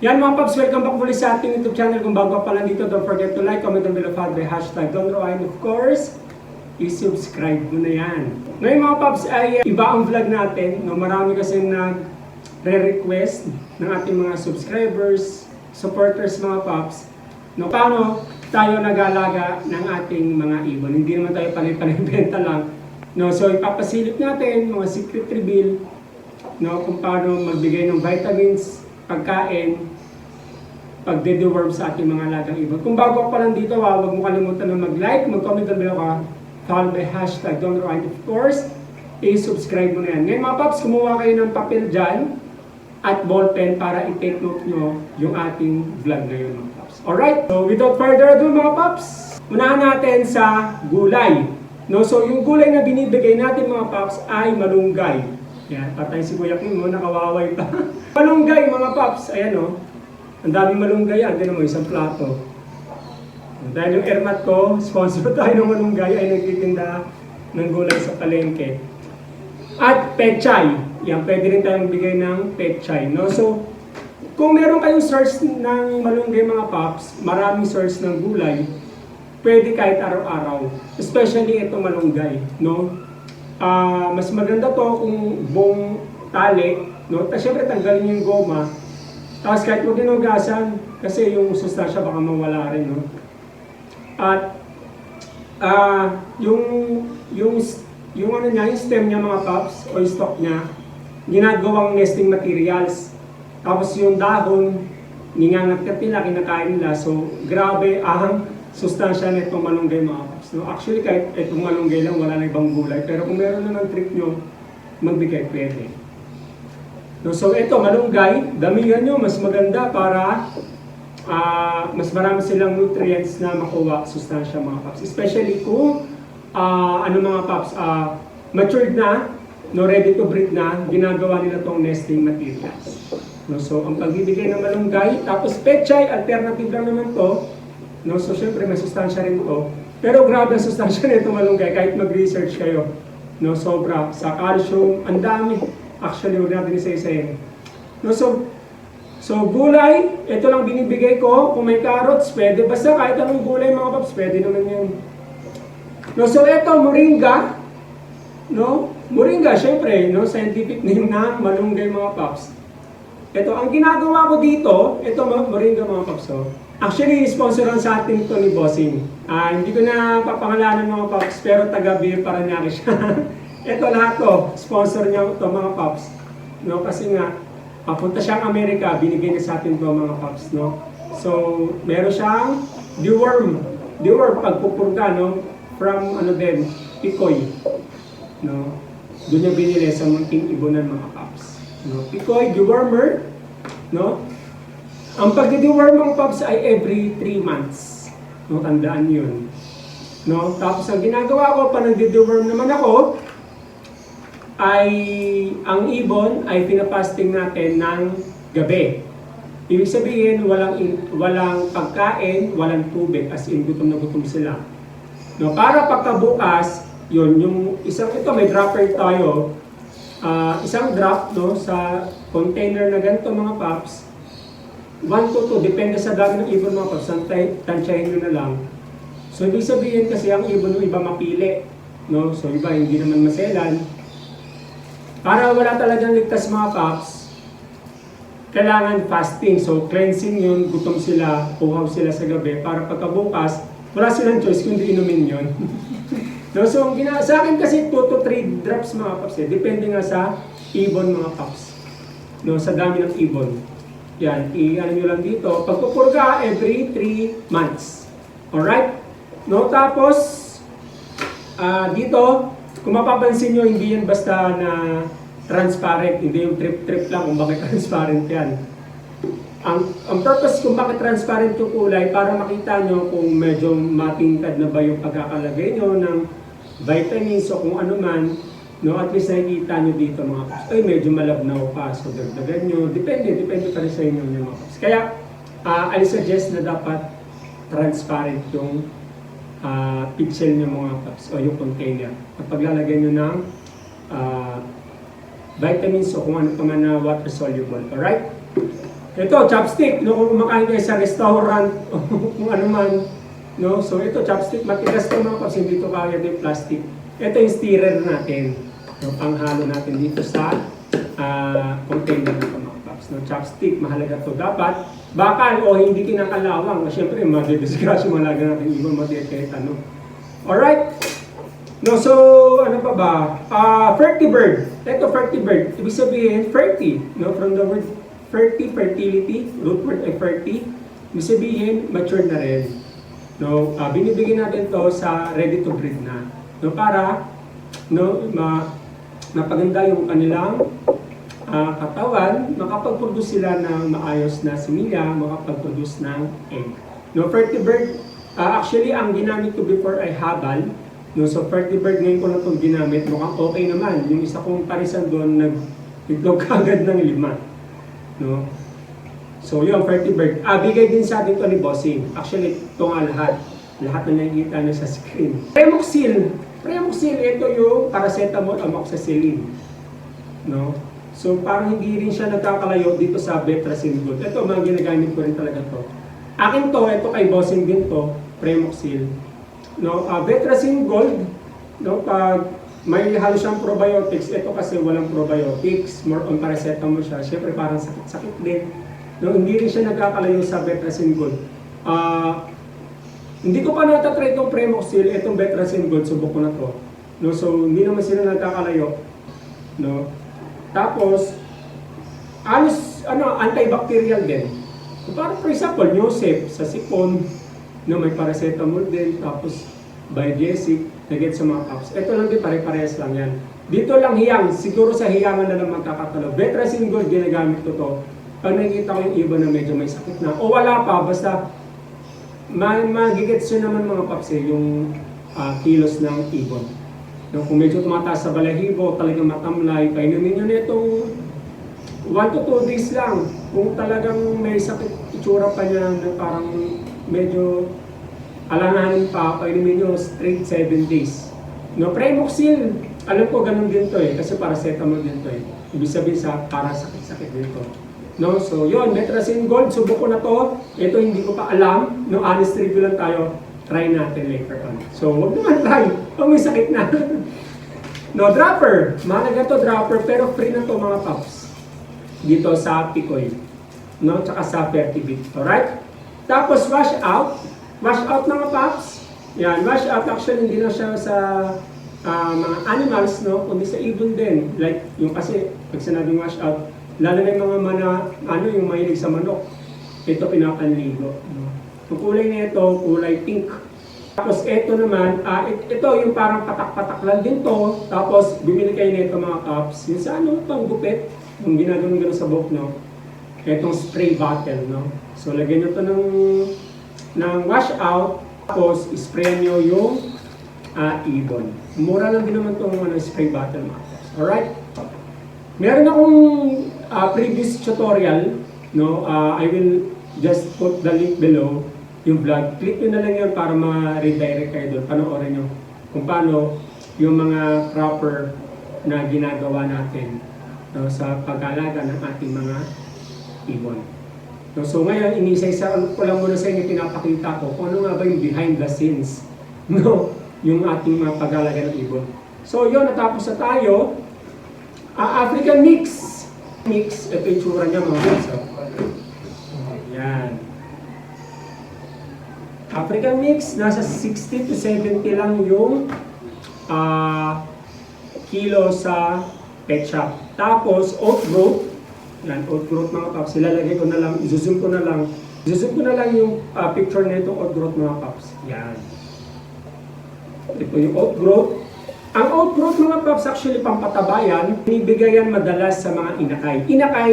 Yan mga paps, welcome back muli sa ating YouTube channel. Kung bago pa lang dito, don't forget to like, comment, and below follow hashtag Don Roy, and of course, i-subscribe mo na yan. Ngayon mga paps, ay uh, iba ang vlog natin. No, marami kasi nag-re-request ng ating mga subscribers, supporters mga paps. No, paano tayo nag-alaga ng ating mga ibon? Hindi naman tayo panay-panay-benta lang. No, so ipapasilip natin mga secret reveal no, kung paano magbigay ng vitamins, pagkain, pagde-deworm sa ating mga alagang ibon. Kung bago pa lang dito, ah, huwag mo kalimutan na mag-like, mag-comment down below ka, follow by hashtag Don of course, i-subscribe mo na yan. Ngayon mga paps, kumuha kayo ng papel dyan at ballpen para i-take note nyo yung ating vlog ngayon mga paps. Alright, so without further ado mga paps, unahan natin sa gulay. No, so yung gulay na binibigay natin mga paps ay malunggay. Yan, patay si Kuya Kim mo, nakawaway pa. malunggay mga paps, ayan o. Ang daming malunggay yan, tinan mo, isang plato. Dahil yung airmat ko, sponsor tayo ng malunggay, ay nagtitinda ng gulay sa palengke. At pechay. Yan, pwede rin tayong bigay ng pechay. No? So, kung meron kayong source ng malunggay mga paps, maraming source ng gulay, pwede kahit araw-araw. Especially ito malunggay. No? Ah, mas maganda to kung buong tali. No? Tapos syempre tanggalin yung goma. Tapos kahit mo ginugasan, kasi yung sustansya baka mawala rin. No? At ah yung yung yung ano niya, yung stem niya mga paps o yung stalk niya, ginagawang nesting materials. Tapos yung dahon, ningangat ka nila, kinakain nila. So, grabe ang sustansya na itong malunggay mga paps. No? Actually, kahit itong malunggay lang, wala na ibang gulay. Pero kung meron na ng trick nyo, magbigay pwede. No, so ito, malunggay, damihan nyo, mas maganda para ah, mas marami silang nutrients na makuha, sustansya mga paps. Especially kung ah, ano mga paps, ah, matured na, no, ready to breed na, ginagawa nila tong nesting materials. No, so ang pagbibigay ng malunggay, tapos pechay, alternative lang naman to. No, so syempre may sustansya rin to. Pero grabe ang sustansya nito malunggay kahit mag-research kayo. No, sobra. Sa calcium, ang dami. Actually, huwag natin isa-isayin. No, so, so gulay, ito lang binibigay ko. Kung may carrots, pwede. Basta kahit anong gulay mga paps, pwede naman yun. No, so ito, moringa. No, moringa, syempre, no, scientific name na malunggay mga paps. Ito, ang ginagawa ko dito, ito moringa mga paps. Oh. Actually, sponsoran sa atin to ni Bossing. Ah, hindi ko na papangalanan mga paps, pero taga Beer Paranaque siya. ito lahat to, sponsor niya to mga paps. No, kasi nga, papunta siyang Amerika, binigay niya sa atin to mga paps, no. So, meron siyang deworm. Deworm, pagpupurga, no, from ano din, Picoy. No, doon niya binili sa munting ibunan mga paps. No, Picoy, dewormer, no, ang pagdi-deworm ng pups ay every 3 months. No, tandaan yun. No? Tapos ang ginagawa ko, pa nagdi-deworm naman ako, ay ang ibon ay pinapasting natin ng gabi. Ibig sabihin, walang, walang pagkain, walang tubig, as in gutom na gutom sila. No, para pagkabukas, yun, yung isang, ito may dropper tayo, Ah, isang drop no, sa container na ganito mga paps, 1 to 2, depende sa dami ng ibon mga paps, tansyahin nyo na lang. So, ibig sabihin kasi ang ibon ng iba mapili. No? So, iba hindi naman maselan. Para wala talagang ligtas mga paps, kailangan fasting. So, cleansing yun, gutom sila, puhaw sila sa gabi, para pagkabukas, wala silang choice kundi inumin yun. no, so, gina- sa akin kasi 2 to 3 drops mga paps eh. Depende nga sa ibon mga paps. No, sa dami ng ibon. Yan, i-ano nyo lang dito. Pagpupurga every 3 months. Alright? No, tapos, ah dito, kung mapapansin nyo, hindi yan basta na transparent. Hindi yung trip-trip lang kung bakit transparent yan. Ang, ang purpose kung bakit transparent yung kulay, para makita nyo kung medyo matingkad na ba yung pagkakalagay nyo ng vitamins o kung ano man, no, at least nakikita nyo dito mga paps. Ay, medyo malabnaw pa, so dagdagan nyo. Depende, depende pa rin sa inyo mga paps. Kaya, ah, I suggest na dapat transparent yung ah, pixel nyo mga paps o yung container. At paglalagay nyo ng ah, vitamins o kung ano pa man na water soluble. Alright? Ito, chopstick. No, kung kumakain kayo sa restaurant, o kung ano man. No? So ito, chopstick. Matigas to mga paps. Hindi to kaya din plastic. Ito yung stirrer natin. No, panghalo natin dito sa ah, container ng. No, chopstick, mahalaga to. Dapat, bakal o hindi kinakalawang. Siyempre, madidisgrass yung malaga natin. Iba madidiketa, no? Alright. No, so, ano pa ba? Ah, fertibird. Ito, fertibird. Ibig sabihin, ferty. No, from the word ferty, fertility, root word ay ferty. Ibig sabihin, mature na rin. No, ah, binibigyan natin to sa ready to breed na. No, para no, ma mapaganda yung kanilang ah, katawan, makapag-produce sila ng maayos na similya, makapag-produce ng egg. No, fertibird, ah, actually, ang ginamit ko before ay habal. No, so fertibird ngayon ko na itong ginamit, mukhang okay naman. Yung isa kong parisan doon, nag-itlog kagad ng lima. No? So yun, fertibird. Ah, bigay din sa atin to ni Bossing. Actually, ito nga lahat. Lahat na nakikita nyo sa screen. Premoxil. Premoxil, ito yung paracetamol amoxicillin. No? So parang hindi rin siya nagkakalayo dito sa Betracin Gold. Ito, mga ginagamit ko rin talaga to. Akin to, ito kay Bossing din to, Premoxil. No, uh, Betracin Gold, no, pag may halos siyang probiotics, ito kasi walang probiotics, more on paracetamol siya. Siyempre parang sakit-sakit din. No, hindi rin siya nagkakalayo sa Betracin Gold. Ah, hindi ko pa natatry itong Premoxil, itong Betracin Gold, subok ko na to. No, so hindi naman sila nagkakalayo. No. Tapos, alos, ano, antibacterial din. So, parang for example, Yosef, sa sipon, no, may paracetamol din, tapos biogesic, nagit sa mga cups. Ito lang din, pare-parehas lang yan. Dito lang hiyang, siguro sa hiyangan na lang magkakatalo. Betracin Gold, ginagamit ko to. Pag nakikita ko yung iba na medyo may sakit na, o wala pa, basta ma magigets yun naman mga paps eh, yung ah, kilos ng ibon. No, kung medyo tumataas sa balahibo, talagang matamlay, painumin nyo na itong 1 to 2 days lang. Kung talagang may sakit itsura pa niya na parang medyo alanganin pa, painumin nyo straight 7 days. No, Premoxil, alam ko ganun din to eh, kasi paracetamol din to eh. Ibig sabihin sa para sakit-sakit din to. No, so yun, Metracin Gold, subok ko na to. Ito hindi ko pa alam. No, honest review lang tayo. Try natin later on. So, wag naman try. Pag may sakit na. no, dropper. Mahalaga to dropper, pero free na to mga paps. Dito sa Picoy. No, tsaka sa Fertibit. Alright? Tapos wash out. Wash out mga paps. Yan, wash out actually hindi na siya sa ah, mga animals, no? Kundi sa ibon din. Like, yung kasi, pag sinabing wash out, lalo na yung mga mana, ano, yung mahilig sa manok. Ito pinapanligo. No? Yung kulay nito, kulay pink. Tapos ito naman, it- ito yung parang patak-patak lang din to. Tapos bumili kayo nito mga cups. Yung sa ano, pang gupit. Yung ginagano gano'n sa buhok, no? Itong spray bottle, no? So lagyan nyo to ng, ng wash out. Tapos spray nyo yung ah, ibon. Mura lang din naman itong ano, spray bottle mga cups. Alright? Meron akong ah, previous tutorial, no? Ah, I will just put the link below yung vlog. Click nyo na lang yun para ma-redirect kayo doon. Panoorin nyo kung paano yung mga proper na ginagawa natin no, sa pag-alaga ng ating mga ibon. No, so ngayon, inisa-isa ko lang muna sa inyo pinapakita ko kung ano nga ba yung behind the scenes no, yung ating mga pag-alaga ng ibon. So yun, natapos na tayo. Ah, African mix. Mix, ito yung tsura niya mga guys. oh. Yan. African mix, nasa 60 to 70 lang yung ah, kilo sa pet shop. Tapos, oat growth, yan, oat growth mga paps, ilalagay ko na lang, izozoom ko na lang, izozoom ko na lang yung ah, picture na itong oat growth mga paps. Yan. Ito yung oat growth. Ang oat growth mga paps actually pampatabayan, binibigay yan madalas sa mga inakay. Inakay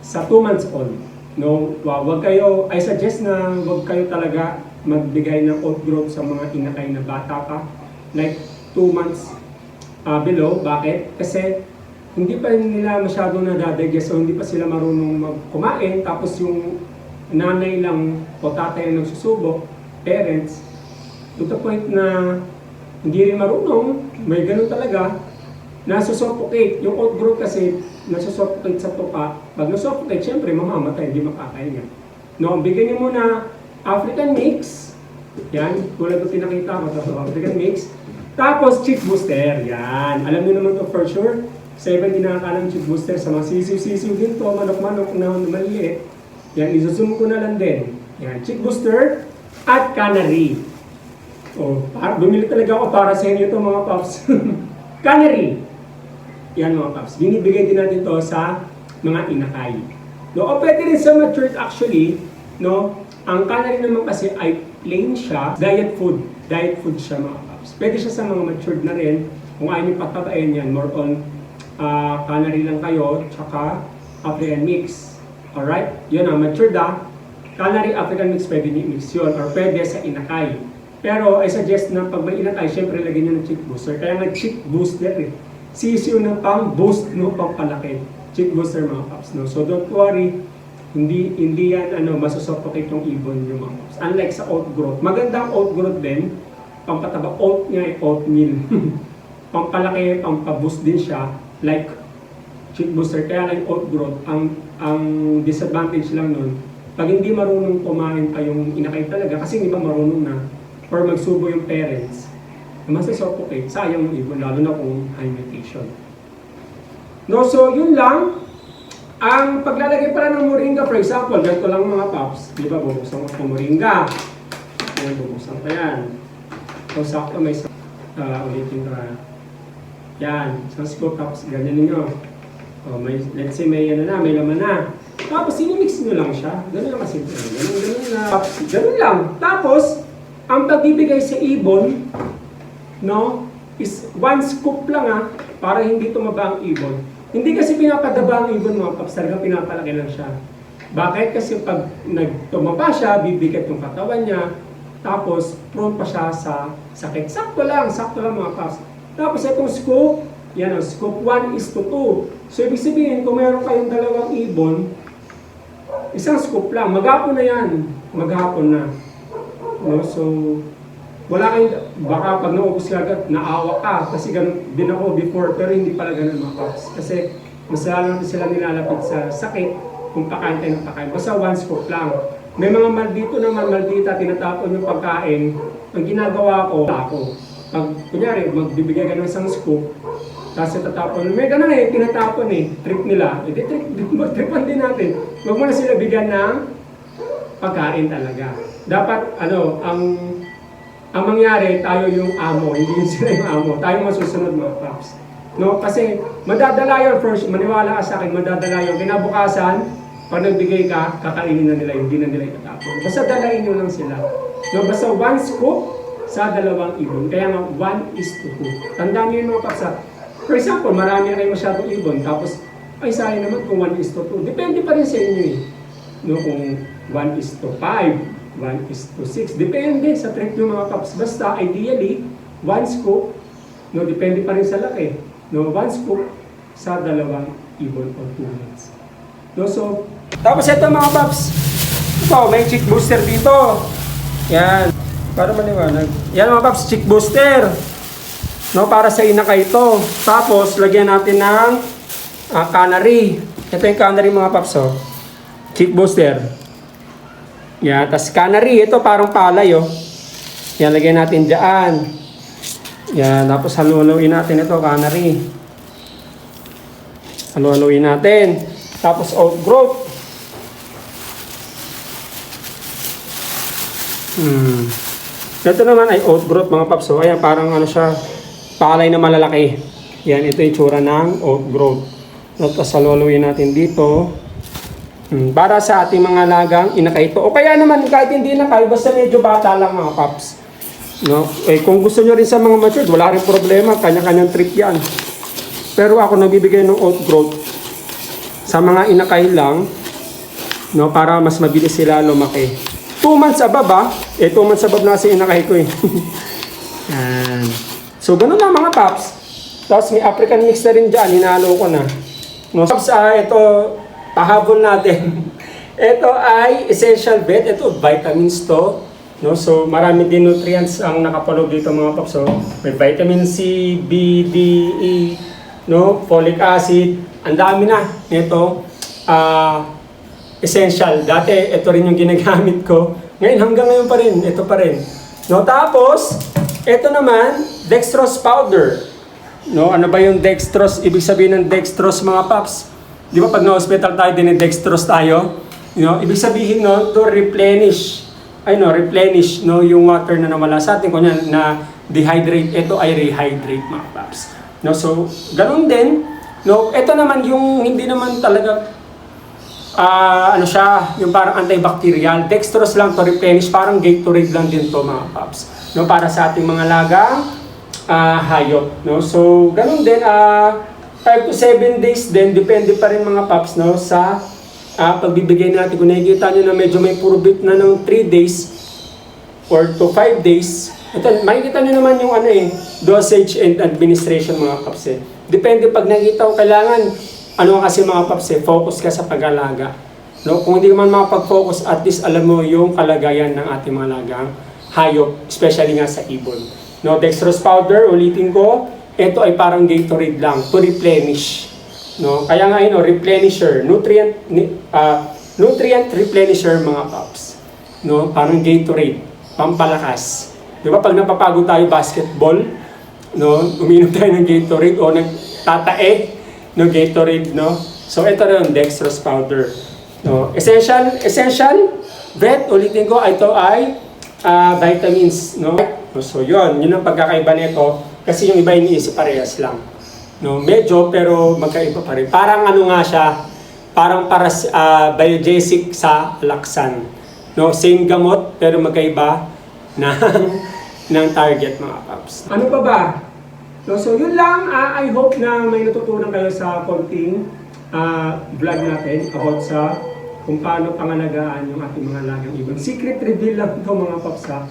sa 2 months old. No, wa- wag kayo, I suggest na wag kayo talaga magbigay ng oat growth sa mga inakay na bata pa. Like 2 months ah, below. Bakit? Kasi hindi pa nila masyadong nadadigest so hindi pa sila marunong magkumain. Tapos yung nanay lang o tatay ang nagsusubok, parents, to the point na hindi rin marunong, may ganun talaga, nasusuffocate. Yung oat growth kasi, nasusuffocate sa tuka, pag nasuffocate, syempre mamamatay, hindi makakahinga. No, bigyan niyo muna African mix, yan, tulad ng pinakita ko, ito, African mix. Tapos, chick booster, yan. Alam niyo naman to for sure. Sa iba nakakalam chick booster, sa mga sisiw-sisiw din to, manok-manok na maliit. Yan, isusum ko na lang din. Yan, chick booster at canary. Oh, para, bumili talaga ako para sa inyo to mga paps. canary. Yan mga paps. Binibigay din natin to sa mga inakay. No, o pwede rin sa matured actually, no? Ang canary naman kasi ay plain siya, diet food. Diet food siya mga paps. Pwede siya sa mga matured na rin. Kung ayaw niyo patabain yan, more on ah, canary lang kayo, tsaka African mix. Alright? Yun ang matured ah. Canary African mix pwede ni mix yun or pwede sa inakay. Pero I suggest na pag may inakay, syempre lagyan nyo ng chick booster. Kaya nga chick booster eh. Sisiyo na pang boost no, pang palaki. Chick booster mga paps. No? So don't worry, hindi hindi yan ano masusuffocate yung ibon yung mga paps. Unlike sa oat growth. Magandang oat growth din. Pampataba oat nga eh, oatmeal. pampalaki, pampaboost din siya. Like chick booster. Kaya lang yung oat growth, ang ang disadvantage lang nun, pag hindi marunong kumain pa yung inakay talaga, kasi hindi ba marunong na, or magsubo yung parents, masasuffocate, sayang yung ibon, lalo na kung high mutation. No, so yun lang. Ang paglalagay pala ng moringa, for example, ganito lang mga paps, di ba, bubuksan ko itong moringa. Yan, bubuksan ko yan. So, sakto may sa uh, ulitin ko. ah. Yan, isang scoop tapos ganyan ninyo. Oh, may, let's say may ano na, may laman na. Tapos sinimix nyo lang siya. Ganun lang kasimple. Ganun, ganun na. Ganun lang. Tapos, ang pagbibigay sa ibon, no, is one scoop lang ah, para hindi tumaba ang ibon. Hindi kasi pinapadaba ang ibon mga paps, talagang pinapalaki lang siya. Bakit? Kasi pag nagtumaba siya, bibigat yung katawan niya, tapos prone pa siya sa sakit. Sakto lang, sakto lang mga paps. Tapos itong scoop, yan ang scoop 1 is to 2. So ibig sabihin, kung meron kayong dalawang ibon, isang scoop lang, maghapon na yan. Maghapon na. No? So, wala kayong, baka pag naubos ka agad, naawa ka. Kasi ganun din ako before, pero hindi pala ganun mga. Kasi mas lalo sila nilalapit sa sakit kung pakain tayo ng pakain. Basta one scoop lang. May mga maldito naman, maldita, tinatapon yung pagkain. Ang ginagawa ko, ako. Pag, kunyari, magbibigay ka ng isang scoop, tapos tatapon, may ganun eh, tinatapon eh, trip nila. E di trip, magtripan din natin. Huwag mo na sila bigyan ng pagkain talaga. Dapat, ano, ang ang mangyari, tayo yung amo, hindi yun sila yung amo. Tayo masusunod mga paps. No? Kasi madadala yun first, maniwala ka sa akin, madadala yun. Kinabukasan, pag nagbigay ka, kakainin na nila hindi na nila itatapon. Basta dalayin nyo lang sila. No? Basta one scoop sa dalawang ibon. Kaya nga, one is to two. Tandaan nyo yun mga paps. For example, marami na kayo masyadong ibon, tapos, ay sayang naman kung one is to two. Depende pa rin sa inyo eh. No, kung 1 is to 5, 1 is to 6. Depende sa trick ng mga paps. Basta, ideally, 1 scoop, no, depende pa rin sa laki. No, 1 scoop sa dalawang ibon or 2 minutes. No, so, tapos ito mga paps. Ito, may chick booster dito. Yan. Para maliwanag. Yan mga paps, chick booster. No, para sa inaka ito. Tapos, lagyan natin ng ah, canary. Ito yung canary mga paps, oh. Chick booster. Yan, tas canary, ito parang palay oh. Yan, lagyan natin dyan. Yan, tapos haluhaluin natin ito, canary. Haluhaluin natin. Tapos oat growth. Hmm. Ito naman ay oat growth mga paps. So, ayan, parang ano siya, palay na malalaki. Yan, ito yung tsura ng oat growth. Tapos haluhaluin natin dito. Hmm, para sa ating mga lagang inakay ito. O kaya naman kahit hindi na kayo, basta medyo bata lang mga paps. No? Eh, kung gusto nyo rin sa mga matured, wala rin problema. Kanya-kanyang trip yan. Pero ako nagbibigay ng oat growth sa mga inakay lang no, para mas mabilis sila lumaki. 2 months above ah. Eh, 2 months above na kasi inakay ko eh. So, ganun lang mga paps. Tapos may African mix na rin dyan. Hinalo ko na. No, paps, ah, ito, pahabol natin. ito ay essential bet. Ito, vitamins to. No, so marami din nutrients ang nakapaloob dito mga paps. So, may vitamin C, B, D, E, no, folic acid, ang dami na nito. ah essential. Dati, ito rin yung ginagamit ko. Ngayon, hanggang ngayon pa rin, ito pa rin. No, tapos, ito naman, dextrose powder. No, ano ba yung dextrose? Ibig sabihin ng dextrose mga paps. Di ba pag na-hospital tayo, dinidextrose tayo? You know, ibig sabihin no, to replenish. Ay no, replenish no, yung water na nawala sa atin. Kunya na dehydrate, ito ay rehydrate mga paps. No, so, ganun din. No, ito naman yung hindi naman talaga Ah, ano siya, yung parang antibacterial. Dextrose lang to replenish, parang Gatorade lang din to mga paps. No, para sa ating mga lagang ah, hayop, no. So, ganun din ah 5 to 7 days din depende pa rin mga paps no sa ah, pagbibigay natin. Kung nakikita niyo na medyo may purubit na ng 3 days or to 5 days, ito, makikita niyo naman yung ano eh, dosage and administration mga paps eh. Depende pag nakita ko kailangan, ano kasi mga paps eh, focus ka sa pag-alaga. No? Kung hindi man makapag-focus, at least alam mo yung kalagayan ng ating mga lagang hayop, especially nga sa ibon. No, dextrose powder, ulitin ko, ito ay parang Gatorade lang to replenish. No, kaya nga yun, replenisher, nutrient ah, nutrient replenisher mga paps. No, parang Gatorade, pampalakas. 'Di ba pag napapagod tayo basketball, no, uminom tayo ng Gatorade o nagtatae no Gatorade, no. So ito rin dextrose powder. No, essential essential vet ulitin ko ito ay ah, vitamins, no. So yun, yun ang pagkakaiba nito kasi yung iba iniisip parehas lang. No, medyo pero magkaiba pa rin. Parang ano nga siya, parang para uh, biogesic sa laksan. No, same gamot pero magkaiba ng ng target mga paps. Ano pa ba? No, so yun lang, Ah, I hope na may natutunan kayo sa konting ah, vlog natin about sa kung paano pangalagaan yung ating mga lagang ibon. Secret reveal lang ito mga paps ha.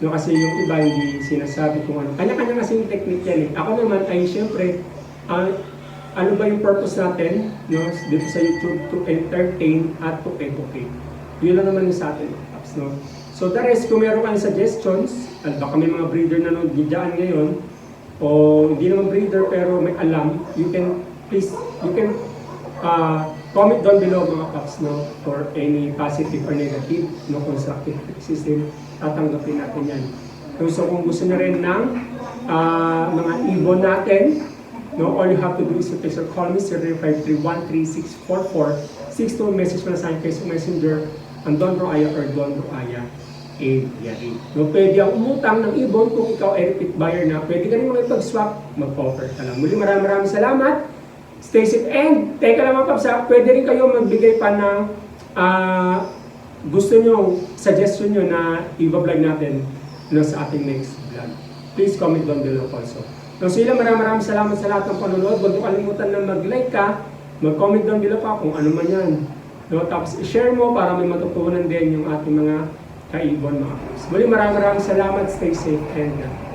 No, kasi yung iba hindi sinasabi kung ano. Kanya-kanya kasi yung technique yan eh. Ako naman ay syempre, ah, ano ba yung purpose natin no, dito sa YouTube to entertain at to educate. Yun lang naman yung sa atin mga paps. No? So the rest, kung meron kayong suggestions, at baka may mga breeder na nung dyan ngayon, o hindi naman breeder pero may alam, you can please, you can uh, comment down below mga paps no, for any positive or negative, no constructive criticism, tatanggapin natin yan. So, kung gusto nyo rin ng ah, mga ibon natin, no, all you have to do is to text call me 05313644 62 message mo na sa akin Facebook Messenger ang Don Roaya or Don Roaya aviary. No, pwede ang umutang ng ibon kung ikaw ay repeat buyer na. Pwede ka rin makipag-swap, mag-offer ka lang. Muli maraming maraming salamat. Stay safe and teka lang mga paps ha, pwede rin kayo magbigay pa ng ah, gusto nyo, suggestion nyo na i-vlog natin no, sa ating next vlog. Please comment down below also. No, so yun maraming maraming salamat sa lahat ng panonood. Huwag mo kalimutan na mag-like ka, mag-comment down below pa kung ano man yan. No, tapos i-share mo para may matutunan din yung ating mga kaibon mga paps. Muli maraming maraming salamat. Stay safe and God